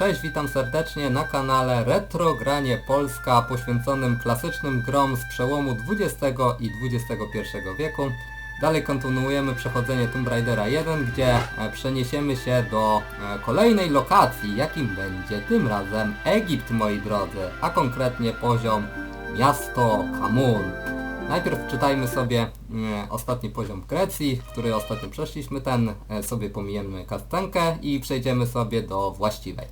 Cześć, witam serdecznie na kanale Retrogranie Polska poświęconym klasycznym grom z przełomu XX i XXI wieku. Dalej kontynuujemy przechodzenie Tomb Raidera 1, gdzie e, przeniesiemy się do e, kolejnej lokacji, jakim będzie tym razem Egipt, moi drodzy, a konkretnie poziom miasto Kamun. Najpierw czytajmy sobie mm, ostatni poziom Grecji, który ostatnio przeszliśmy, ten e, sobie pomijemy kastenkę i przejdziemy sobie do właściwej.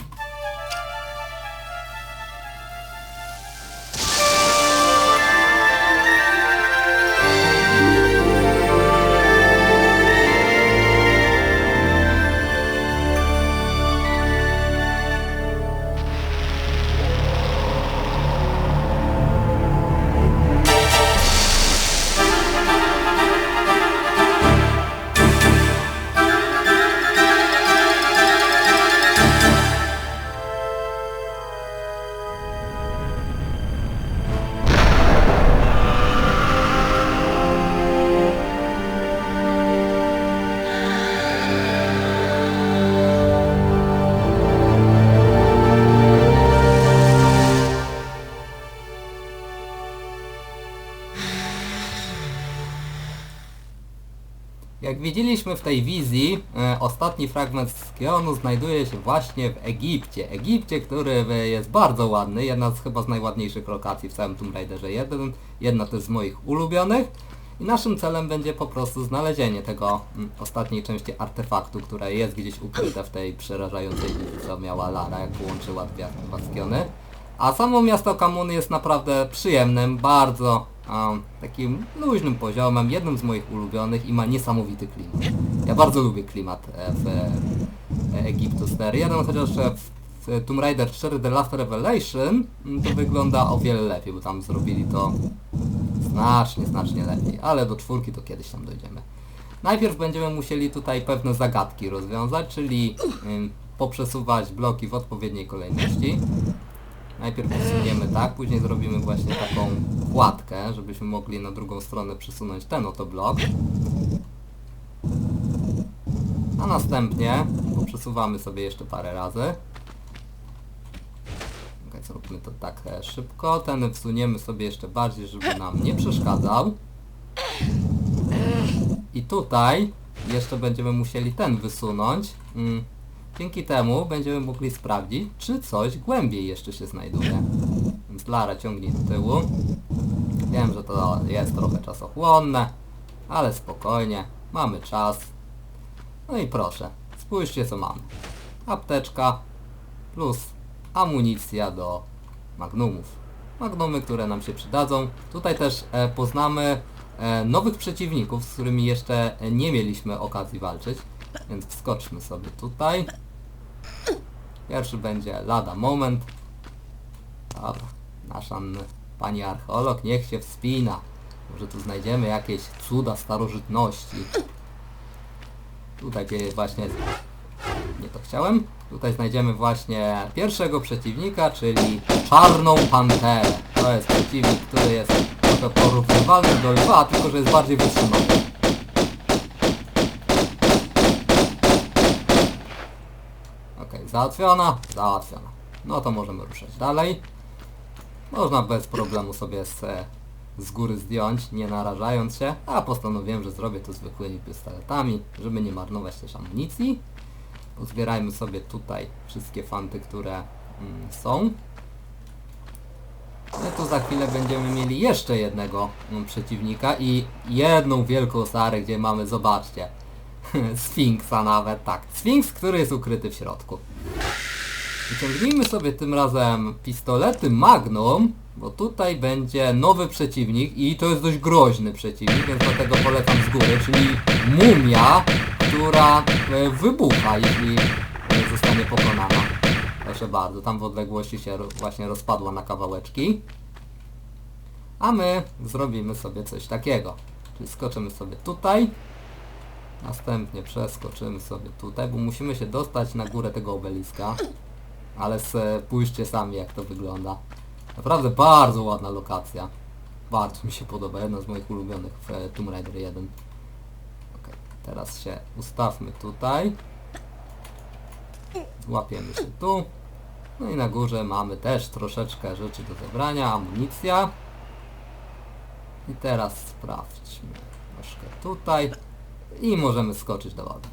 Jak widzieliśmy w tej wizji, e, ostatni fragment z Kionu znajduje się właśnie w Egipcie. Egipcie, który e, jest bardzo ładny, jedna z chyba z najładniejszych lokacji w całym Tomb Raiderze 1, jedna też z moich ulubionych. I naszym celem będzie po prostu znalezienie tego mm, ostatniej części artefaktu, które jest gdzieś ukryte w tej przerażającej wizji, co miała Lara, jak połączyła dwie Baskiony. A samo miasto Kamun jest naprawdę przyjemnym, bardzo takim luźnym poziomem, jednym z moich ulubionych i ma niesamowity klimat. Ja bardzo lubię klimat e, w e, Egiptu z TR1, chociaż e, w, Tomb Raider 4 The Last Revelation mm, to wygląda o wiele lepiej, bo tam zrobili to znacznie, znacznie lepiej, ale do czwórki to kiedyś tam dojdziemy. Najpierw będziemy musieli tutaj pewne zagadki rozwiązać, czyli poprzesuwać bloki w odpowiedniej kolejności. Najpierw usuniemy tak, później zrobimy właśnie taką kładkę, żebyśmy mogli na drugą stronę przesunąć ten oto blok. A następnie poprzesuwamy sobie jeszcze parę razy. Okay, zróbmy to tak e, szybko. Ten wsuniemy sobie jeszcze bardziej, żeby nam nie przeszkadzał. I tutaj jeszcze będziemy musieli ten wysunąć. Mm. Dzięki temu będziemy mogli sprawdzić, czy coś głębiej jeszcze się znajduje. Więc Lara ciągnij do tyłu. Wiem, że to jest trochę czasochłonne, ale spokojnie, mamy czas. No i proszę, spójrzcie co mamy. Apteczka plus amunicja do magnumów. Magnumy, które nam się przydadzą. Tutaj też e, poznamy e, nowych przeciwników, z którymi jeszcze nie mieliśmy okazji walczyć. Więc wskoczmy sobie tutaj. Pierwszy będzie lada moment. Dobra, nasza pani archeolog niech się wspina. Może tu znajdziemy jakieś cuda starożytności. Tutaj właśnie... Nie to chciałem. Tutaj znajdziemy właśnie pierwszego przeciwnika, czyli czarną panterę. To jest przeciwnik, który jest trochę porównywalny do lwa, tylko że jest bardziej wytrzymały. Okej, załatwiona, załatwiona. No to możemy ruszać dalej. Można bez problemu sobie z, e, z góry zdjąć, nie narażając się, a postanowiłem, że zrobię to zwykłymi pistoletami, żeby nie marnować też amunicji. Pozbierajmy sobie tutaj wszystkie fanty, które mm, są. No tu za chwilę będziemy mieli jeszcze jednego mm, przeciwnika i jedną wielką sarę, gdzie mamy, zobaczcie, Sfinksa nawet, tak. Sfinks, który jest ukryty w środku. Wyciągnijmy sobie tym razem pistolety Magnum, bo tutaj będzie nowy przeciwnik i to jest dość groźny przeciwnik, więc dlatego polecam z góry, czyli mumia, która e, wybucha, jeśli zostanie pokonana. Proszę bardzo, tam w odległości się właśnie rozpadła na kawałeczki. A my zrobimy sobie coś takiego. Czyli skoczymy sobie tutaj. Następnie przeskoczymy sobie tutaj, bo musimy się dostać na górę tego obeliska. Ale spójrzcie sami jak to wygląda. Naprawdę bardzo ładna lokacja. Bardzo mi się podoba, jedna z moich ulubionych w e, Tomb Raider 1. Ok, teraz się ustawmy tutaj. Złapiemy się tu. No i na górze mamy też troszeczkę rzeczy do zebrania, amunicja. I teraz sprawdźmy troszkę tutaj i możemy skoczyć do wody.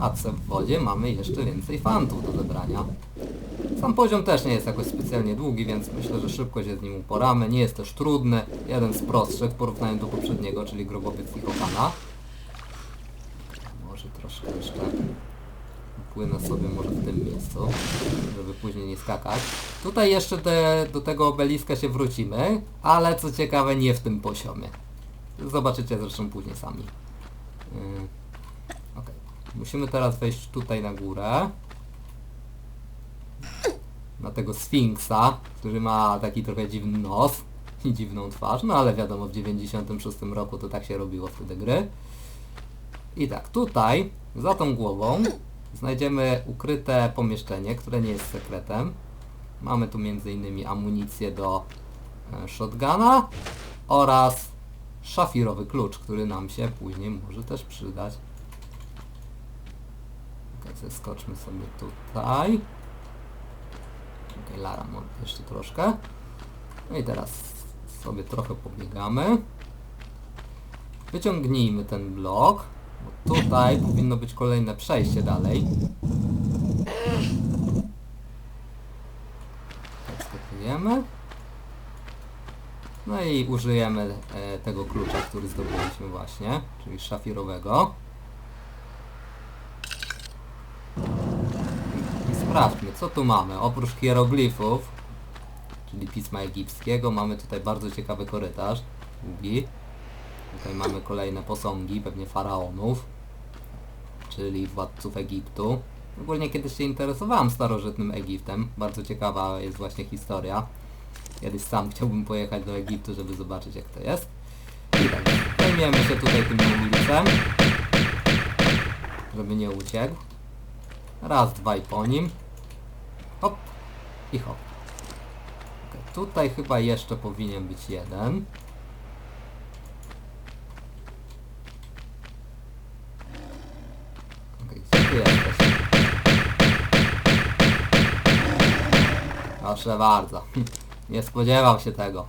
A co w wodzie mamy jeszcze więcej fantów do zebrania. Sam poziom też nie jest jakoś specjalnie długi, więc myślę, że szybko się z nim uporamy. Nie jest też trudny. Jeden z prostszych w porównaniu do poprzedniego, czyli grobowiec Nichopana. Może troszkę jeszcze płynę sobie może w tym miejscu, żeby później nie skakać. Tutaj jeszcze te, do tego obeliska się wrócimy, ale co ciekawe nie w tym poziomie. Zobaczycie zresztą później sami. Yy, okej. Musimy teraz wejść tutaj na górę. Na tego Sfinksa, który ma taki trochę dziwny nos i dziwną twarz, no ale wiadomo w 96 roku to tak się robiło wtedy gry. I tak, tutaj, za tą głową, znajdziemy ukryte pomieszczenie, które nie jest sekretem. Mamy tu m.in. amunicję do e, shotguna oraz szafirowy klucz, który nam się później może też przydać. Ok, zeskoczmy sobie tutaj. Ok, Lara, mam jeszcze troszkę. No i teraz sobie trochę pobiegamy. Wyciągnijmy ten blok. Bo tutaj powinno być kolejne przejście dalej. Tak skakujemy. No i użyjemy e, tego klucza, który zdobyliśmy właśnie, czyli szafirowego. I sprawdźmy, co tu mamy. Oprócz hieroglifów, czyli pisma egipskiego, mamy tutaj bardzo ciekawy korytarz, długi. Tutaj mamy kolejne posągi, pewnie faraonów, czyli władców Egiptu. Ogólnie kiedyś się interesowałem starożytnym Egiptem, bardzo ciekawa jest właśnie historia. Kiedyś sam chciałbym pojechać do Egiptu, żeby zobaczyć jak to jest. I tak, zajmiemy się tutaj tym milicem, żeby nie uciekł. Raz, dwa i po nim. Hop i hop. Okej, tutaj chyba jeszcze powinien być jeden. Proszę bardzo. Nie spodziewał się tego.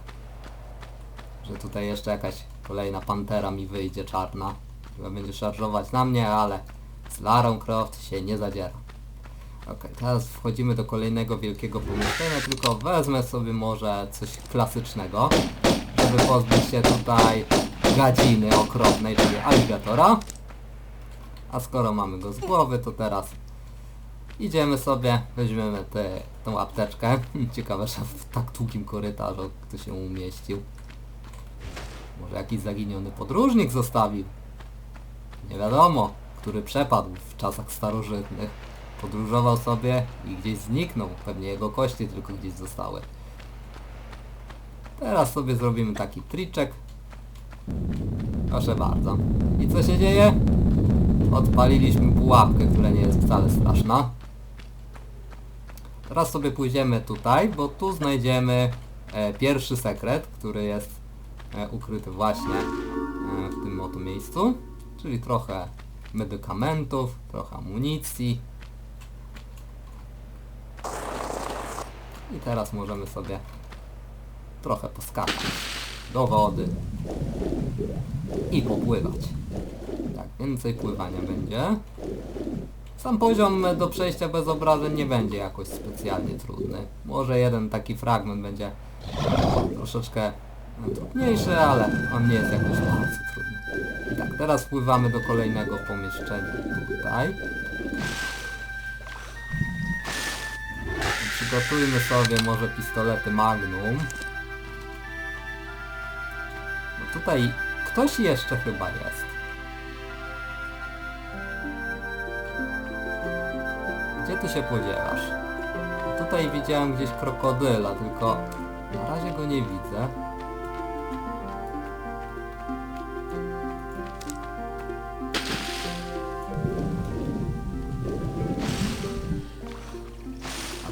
Że tutaj jeszcze jakaś kolejna pantera mi wyjdzie czarna. Która będzie szarżować na mnie, ale z Larą Croft się nie zadziera. Ok, teraz wchodzimy do kolejnego wielkiego pomieszczenia, tylko wezmę sobie może coś klasycznego, żeby pozbyć się tutaj gadziny okropnej, czyli aligatora. A skoro mamy go z głowy, to teraz idziemy sobie, weźmiemy tę tą apteczkę. Ciekawe, że w tak długim korytarzu kto się umieścił. Może jakiś zaginiony podróżnik zostawił. Nie wiadomo, który przepadł w czasach starożytnych. Podróżował sobie i gdzieś zniknął. Pewnie jego kości tylko gdzieś zostały. Teraz sobie zrobimy taki triczek. Proszę bardzo. I co się dzieje? Odpaliliśmy pułapkę, która nie jest wcale straszna. Teraz sobie pójdziemy tutaj, bo tu znajdziemy e, pierwszy sekret, który jest e, ukryty właśnie e, w tym oto miejscu. Czyli trochę medykamentów, trochę amunicji. I teraz możemy sobie trochę poskakać do wody i popływać. Tak, więcej pływania będzie. Sam poziom do przejścia bez obrażeń nie będzie jakoś specjalnie trudny. Może jeden taki fragment będzie troszeczkę trudniejszy, ale on nie jest jakoś bardzo trudny. I tak, teraz pływamy do kolejnego pomieszczenia tutaj. Przygotujmy sobie może pistolety Magnum. No tutaj ktoś jeszcze chyba jest. Ty się podziewasz? Tutaj widziałem gdzieś krokodyla, tylko na razie go nie widzę.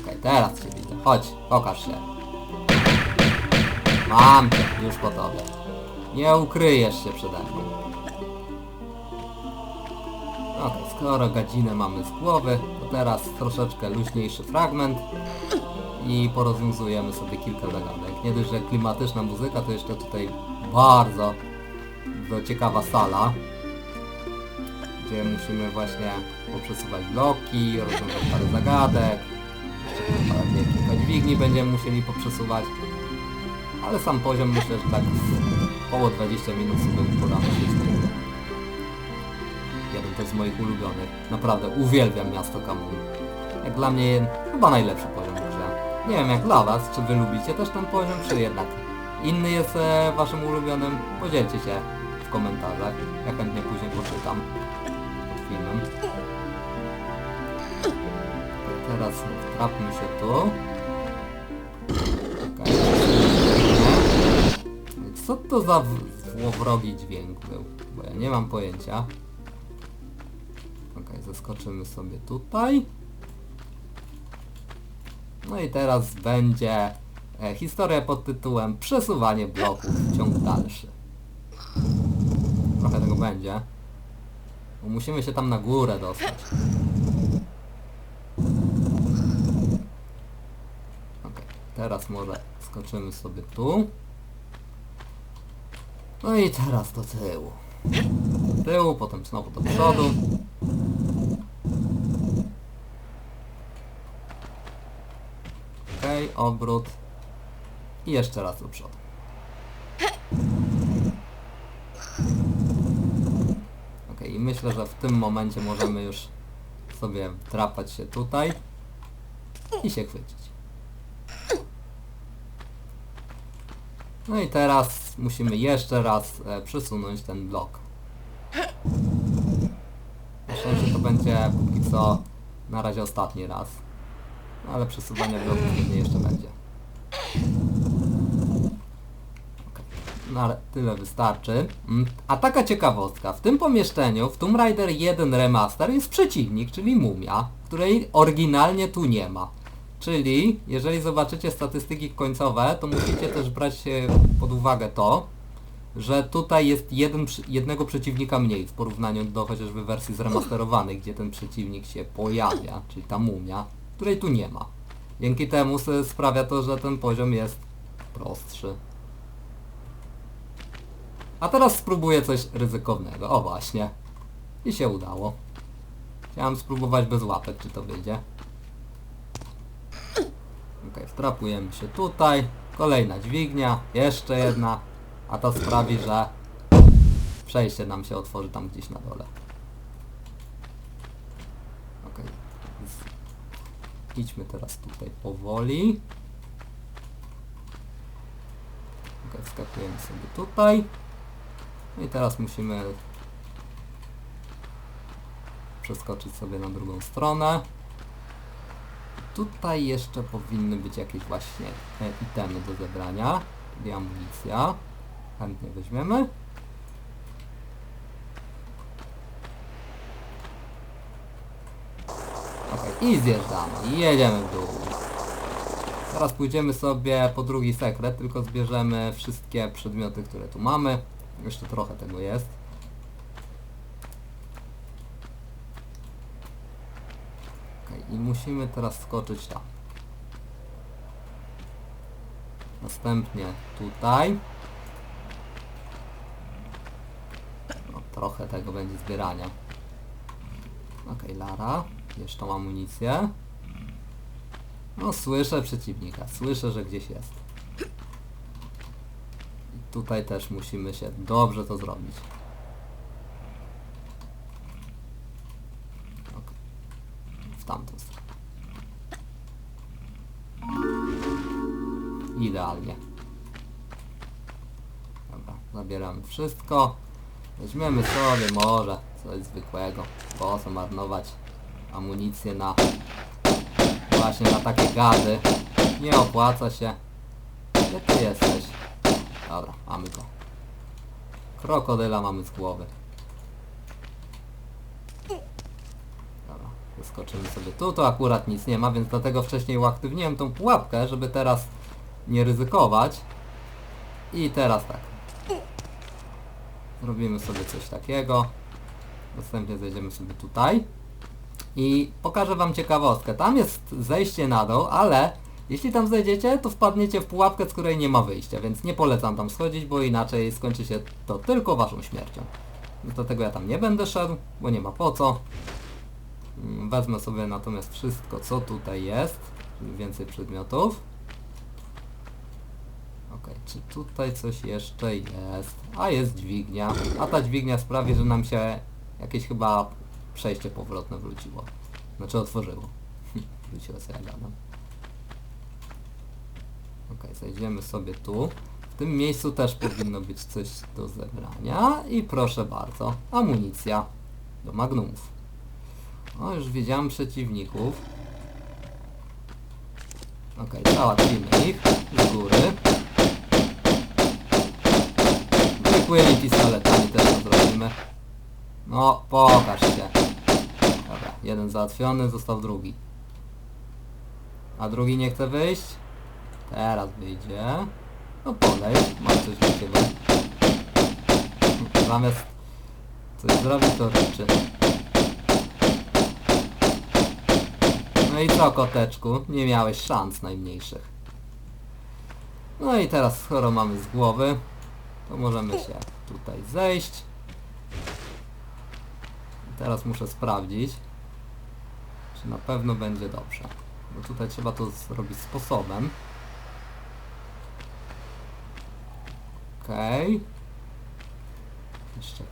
Okej, teraz cię widzę. Chodź, pokaż się. Mam cię, już po tobie. Nie ukryjesz się przede mną. Okej, skoro gadzinę mamy z głowy, teraz troszeczkę luźniejszy fragment i porozwiązujemy sobie kilka zagadek. Nie dość, że klimatyczna muzyka, to jeszcze tutaj bardzo ciekawa sala, gdzie musimy właśnie poprzesuwać bloki, rozwiązać parę zagadek, jeszcze kilka dźwigni będziemy musieli poprzesuwać, ale sam poziom myślę, że tak około 20 minut sobie podamy to z moich ulubionych. Naprawdę uwielbiam miasto Kamun. Jak dla mnie chyba najlepszy poziom grze. Nie wiem jak dla was, czy wy lubicie też ten poziom, czy jednak inny jest e, waszym ulubionym? Podzielcie się w komentarzach. Ja chętnie później poczytam pod filmem. Teraz wtrapmy się tu. Co to za w- złowrogi dźwięk był? Bo ja nie mam pojęcia. Okej, zaskoczymy sobie tutaj. No i teraz będzie e, historia pod tytułem Przesuwanie bloków, ciąg dalszy. Trochę tego będzie. Bo musimy się tam na górę dostać. Okej, teraz może skoczymy sobie tu. No i teraz do tyłu. Do tyłu, potem znowu do przodu. Obrót. I jeszcze raz do przodu. Okej, i myślę, że w tym momencie możemy już sobie drapać się tutaj i się chwycić. No i teraz musimy jeszcze raz e, przesunąć ten blok. Na szczęście to będzie póki co na razie ostatni raz. Ale przesuwanie bloków pewnie jeszcze będzie. No ale tyle wystarczy. Mm, A taka ciekawostka, w tym pomieszczeniu w Tomb Raider 1 Remaster jest przeciwnik, czyli mumia, której oryginalnie tu nie ma. Czyli, jeżeli zobaczycie statystyki końcowe, to musicie też brać pod uwagę to, że tutaj jest jeden, jednego przeciwnika mniej w porównaniu do chociażby wersji zremasterowanej, gdzie ten przeciwnik się pojawia, czyli ta mumia, której tu nie ma. Dzięki temu sprawia to, że ten poziom jest prostszy. A teraz spróbuję coś ryzykownego. O właśnie. I się udało. Chciałem spróbować bez łapek, czy to wyjdzie. Okej, wtrapujemy się tutaj. Kolejna dźwignia, jeszcze jedna. A ta sprawi, że przejście nam się otworzy tam gdzieś na dole. Okej. Z- Idźmy teraz tutaj powoli. Okej, wskakujemy sobie tutaj. No i teraz musimy przeskoczyć sobie na drugą stronę. Tutaj jeszcze powinny być jakieś właśnie e, itemy do zebrania, czyli amunicja. Chętnie weźmiemy. Okej, i zjeżdżamy, i jedziemy w dół. Teraz pójdziemy sobie po drugi sekret, tylko zbierzemy wszystkie przedmioty, które tu mamy. Jeszcze trochę tego jest. Okej, i musimy teraz skoczyć tam. Następnie tutaj. No, trochę tego będzie zbierania. Okej, Lara. Jeszcze mam amunicję. No, słyszę przeciwnika. Słyszę, że gdzieś jest. I tutaj też musimy się dobrze to zrobić. W tamtą stronę. Idealnie. Dobra, zabieramy wszystko. Weźmiemy sobie może coś zwykłego. Po co marnować amunicję na właśnie na takie gady. Nie opłaca się. Gdzie ty jesteś? Dobra, mamy go. Krokodyla mamy z głowy. Dobra, wyskoczymy sobie tu, to akurat nic nie ma, więc dlatego wcześniej uaktywniłem tą pułapkę, żeby teraz nie ryzykować. I teraz tak. Zrobimy sobie coś takiego. Następnie zejdziemy sobie tutaj. I pokażę wam ciekawostkę. Tam jest zejście na dół, ale jeśli tam zejdziecie, to wpadniecie w pułapkę, z której nie ma wyjścia, więc nie polecam tam schodzić, bo inaczej skończy się to tylko waszą śmiercią. Dlatego ja tam nie będę szedł, bo nie ma po co. Mm, Wezmę sobie natomiast wszystko, co tutaj jest, więcej przedmiotów. Okej, czy tutaj coś jeszcze jest? A jest dźwignia, a ta dźwignia sprawi, że nam się jakieś chyba przejście powrotne wróciło. Znaczy otworzyło. Wróciło ja gadam. Okej, zejdziemy sobie tu. W tym miejscu też powinno być coś do zebrania. I proszę bardzo, amunicja do magnumów. O, już widziałem przeciwników. Okej, załatwimy ich z góry. Płynie pistoletami też to zrobimy. No, pokaż się. Dobra, jeden załatwiony, został drugi. A drugi nie chce wyjść? Teraz wyjdzie. No podejdź, ma coś do ciebie. Zamiast coś zrobić, to ryczy. No i co, koteczku? Nie miałeś szans najmniejszych. No i teraz, skoro mamy z głowy, to możemy się tutaj zejść. Teraz muszę sprawdzić, czy na pewno będzie dobrze. Bo tutaj trzeba to zrobić sposobem. Okej. Jeszcze.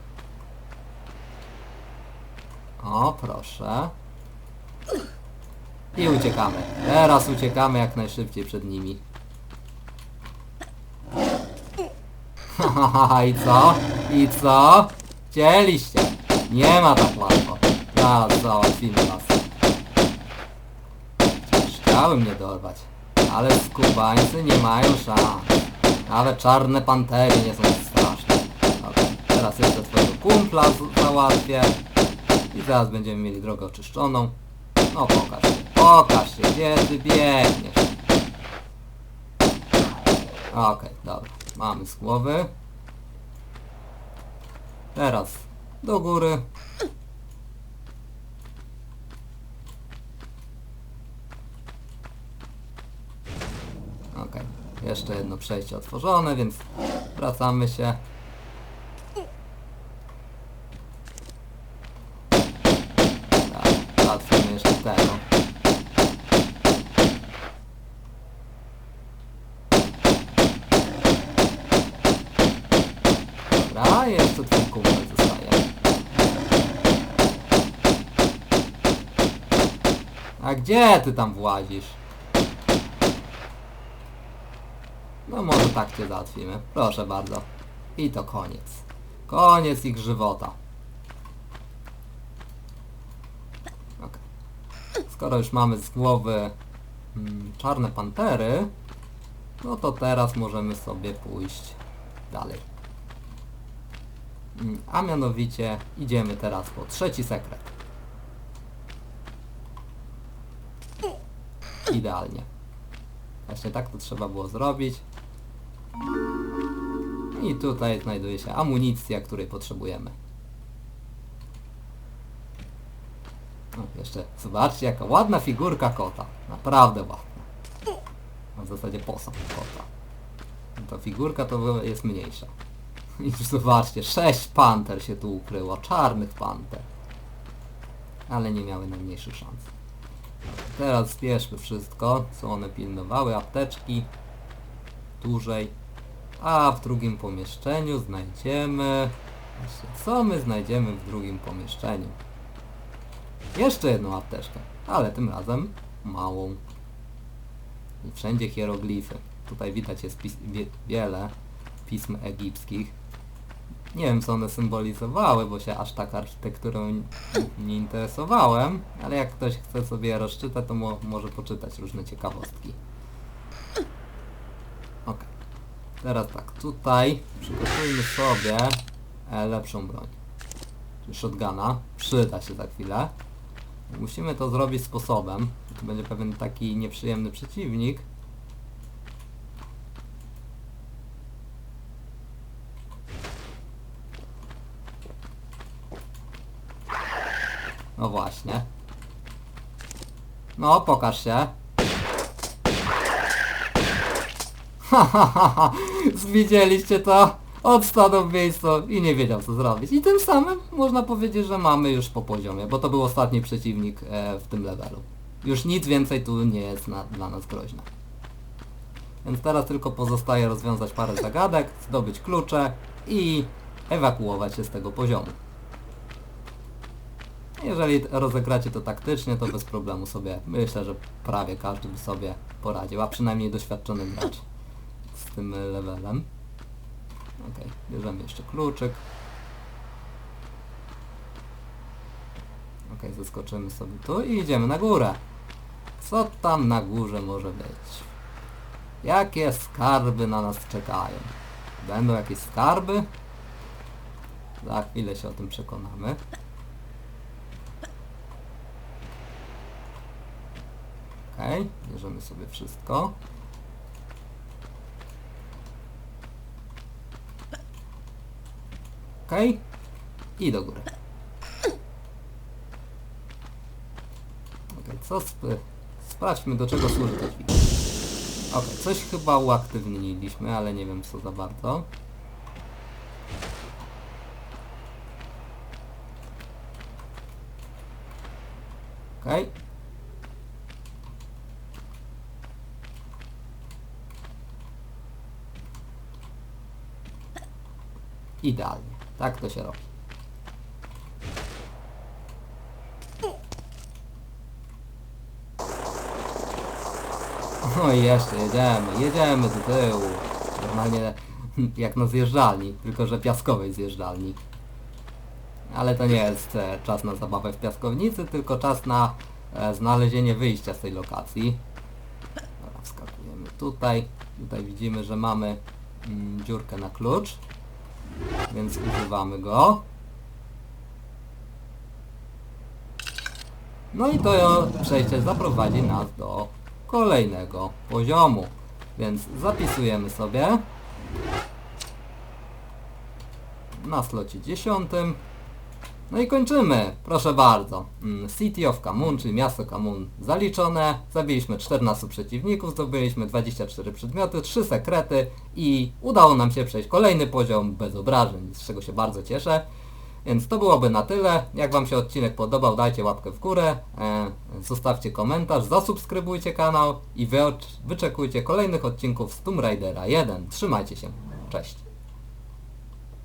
O, proszę. I uciekamy. Teraz uciekamy jak najszybciej przed nimi. Hahaha, i co? I co? Chcieliście. Nie ma tak łatwo. Zaraz załatwimy was. Chciały mnie dorwać. Ale skubańcy nie mają szans. Nawet czarne pantery nie są straszne. Dobra, teraz jeszcze twojego kumpla załatwię. I zaraz będziemy mieli drogę oczyszczoną. No pokaż się, pokaż się, gdzie ty biegniesz? Okej, dobra, mamy z głowy. Teraz do góry. Okej, jeszcze jedno przejście otworzone, więc wracamy się. Tak, załatwimy jeszcze tego. Dobra, jeszcze twój A gdzie ty tam włazisz? No może tak cię załatwimy. Proszę bardzo. I to koniec. Koniec ich żywota. Okej. Skoro już mamy z głowy mm, czarne pantery, no to teraz możemy sobie pójść dalej. Mm, A mianowicie idziemy teraz po trzeci sekret. Idealnie. Właśnie tak to trzeba było zrobić. I tutaj znajduje się amunicja, której potrzebujemy. No, jeszcze zobaczcie jaka ładna figurka kota. Naprawdę ładna. No, w zasadzie posąg kota. Ta figurka to jest mniejsza. I zobaczcie, sześć panter się tu ukryło, czarnych panter. Ale nie miały najmniejszych szans. Teraz zbierzmy wszystko, co one pilnowały, apteczki, dłużej. A w drugim pomieszczeniu znajdziemy... Co my znajdziemy w drugim pomieszczeniu? Jeszcze jedną apteczkę, ale tym razem małą. I wszędzie hieroglify. Tutaj widać jest pis wie wiele pism egipskich. Nie wiem co one symbolizowały, bo się aż tak architekturą nie interesowałem, ale jak ktoś chce sobie rozczytać, to mo może poczytać różne ciekawostki. Ok. Teraz tak, tutaj przygotujmy sobie e, lepszą broń. Czyli shotguna. Przyda się za chwilę. Musimy to zrobić sposobem. To będzie pewien taki nieprzyjemny przeciwnik. No właśnie. No, pokaż się. Ha. Widzieliście to? Odstanął w miejscu i nie wiedział co zrobić. I tym samym można powiedzieć, że mamy już po poziomie, bo to był ostatni przeciwnik e, w tym levelu. Już nic więcej tu nie jest na, dla nas groźne. Więc teraz tylko pozostaje rozwiązać parę zagadek, zdobyć klucze i ewakuować się z tego poziomu. Jeżeli rozegracie to taktycznie, to bez problemu sobie, myślę, że prawie każdy by sobie poradził, a przynajmniej doświadczony gracz z tym levelem. Ok, bierzemy jeszcze kluczyk. Ok, zeskoczymy sobie tu i idziemy na górę. Co tam na górze może być? Jakie skarby na nas czekają? Będą jakieś skarby? Za chwilę się o tym przekonamy. Bierzemy sobie wszystko. Okej. I do góry. Okej, co sp sprawdźmy do czego służy to dźwig. Okej, coś chyba uaktywniliśmy, ale nie wiem co za bardzo. Okej. Idealnie. Tak to się robi. No i jeszcze jedziemy, jedziemy do tyłu. Normalnie jak na zjeżdżalni, tylko że piaskowej zjeżdżalni. Ale to nie jest e, czas na zabawę w piaskownicy, tylko czas na e, znalezienie wyjścia z tej lokacji. Dobra, wskakujemy tutaj. Tutaj widzimy, że mamy mm, dziurkę na klucz. Więc używamy go. No i to przejście zaprowadzi nas do kolejnego poziomu. Więc zapisujemy sobie na slocie 10. No i kończymy, proszę bardzo. Mm, City of Kamun, czyli miasto Kamun zaliczone. Zabiliśmy 14 przeciwników, zdobyliśmy 24 przedmioty, 3 sekrety i udało nam się przejść kolejny poziom bez obrażeń, z czego się bardzo cieszę. Więc to byłoby na tyle. Jak Wam się odcinek podobał, dajcie łapkę w górę, e, zostawcie komentarz, zasubskrybujcie kanał i wy, wyczekujcie kolejnych odcinków z Tomb Raidera 1. Trzymajcie się, cześć.